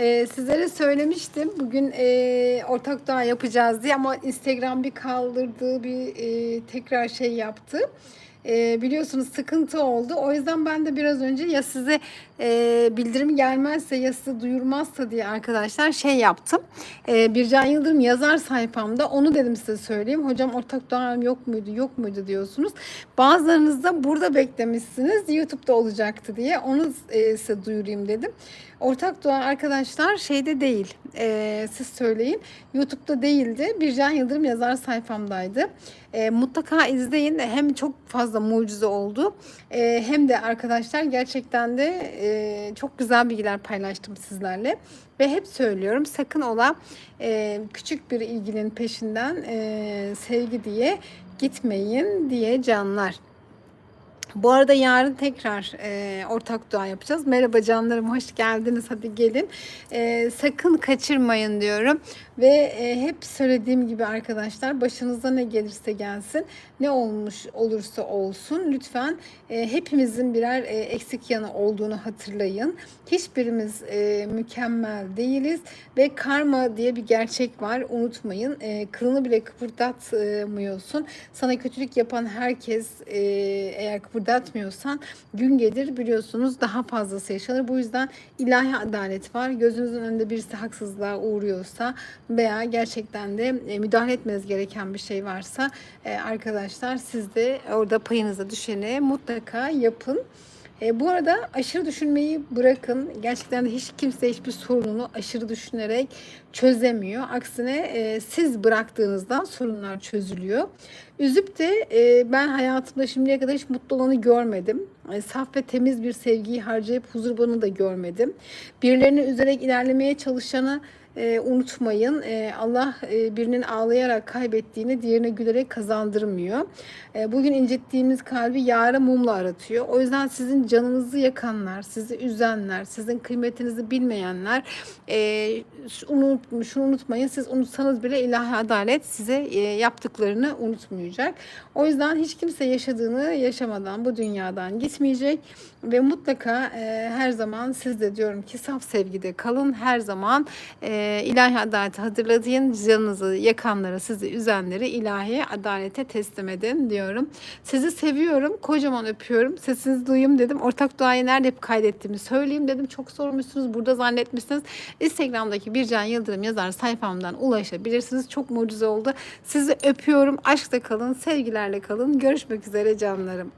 Ee, sizlere söylemiştim bugün e, ortak dua yapacağız diye ama Instagram bir kaldırdı bir e, tekrar şey yaptı. E, biliyorsunuz sıkıntı oldu. O yüzden ben de biraz önce ya size e, bildirim gelmezse ya size duyurmazsa diye arkadaşlar şey yaptım. E, Bircan Yıldırım yazar sayfamda onu dedim size söyleyeyim. Hocam ortak doğam yok muydu yok muydu diyorsunuz. Bazılarınız da burada beklemişsiniz YouTube'da olacaktı diye onu e, size duyurayım dedim. Ortak dua arkadaşlar şeyde değil. E, siz söyleyin. YouTube'da değildi. Bircan Yıldırım yazar sayfamdaydı. E, mutlaka izleyin. Hem çok fazla mucize oldu. E, hem de arkadaşlar gerçekten de e, çok güzel bilgiler paylaştım sizlerle. Ve hep söylüyorum sakın ola e, küçük bir ilginin peşinden e, sevgi diye gitmeyin diye canlar. Bu arada yarın tekrar e, ortak dua yapacağız. Merhaba canlarım, hoş geldiniz. Hadi gelin. E, sakın kaçırmayın diyorum. Ve e, hep söylediğim gibi arkadaşlar, başınıza ne gelirse gelsin, ne olmuş olursa olsun, lütfen e, hepimizin birer e, eksik yanı olduğunu hatırlayın. Hiçbirimiz e, mükemmel değiliz ve karma diye bir gerçek var. Unutmayın. E, kılını bile kıpırdatmıyorsun. Sana kötülük yapan herkes e, eğer kıpırdatmıyorsan gün gelir biliyorsunuz daha fazlası yaşanır. Bu yüzden ilahi adalet var. Gözünüzün önünde birisi haksızlığa uğruyorsa veya gerçekten de e, müdahale etmeniz gereken bir şey varsa e, arkadaşlar siz de orada payınıza düşeni mutlaka yapın. E, bu arada aşırı düşünmeyi bırakın. Gerçekten de hiç kimse hiçbir sorununu aşırı düşünerek çözemiyor. Aksine e, siz bıraktığınızda sorunlar çözülüyor. Üzüp de e, ben hayatımda şimdiye kadar hiç mutlu olanı görmedim. E, saf ve temiz bir sevgiyi harcayıp huzur bağını da görmedim. Birilerini üzerek ilerlemeye çalışanı e, unutmayın. E, Allah e, birinin ağlayarak kaybettiğini diğerine gülerek kazandırmıyor. E, bugün incittiğimiz kalbi yara mumla aratıyor. O yüzden sizin canınızı yakanlar, sizi üzenler, sizin kıymetinizi bilmeyenler e, unut, şunu unutmayın. Siz unutsanız bile ilahi adalet size e, yaptıklarını unutmayacak. O yüzden hiç kimse yaşadığını yaşamadan bu dünyadan gitmeyecek ve mutlaka e, her zaman siz de diyorum ki saf sevgide kalın. Her zaman e, ilahi adaleti hatırlatın. Canınızı yakanları, sizi üzenleri ilahi adalete teslim edin diyorum. Sizi seviyorum. Kocaman öpüyorum. Sesinizi duyayım dedim. Ortak duayı nerede hep kaydettiğimi söyleyeyim dedim. Çok sormuşsunuz. Burada zannetmişsiniz. Instagram'daki Bircan Yıldırım yazar sayfamdan ulaşabilirsiniz. Çok mucize oldu. Sizi öpüyorum. Aşkta kalın. Sevgilerle kalın. Görüşmek üzere canlarım.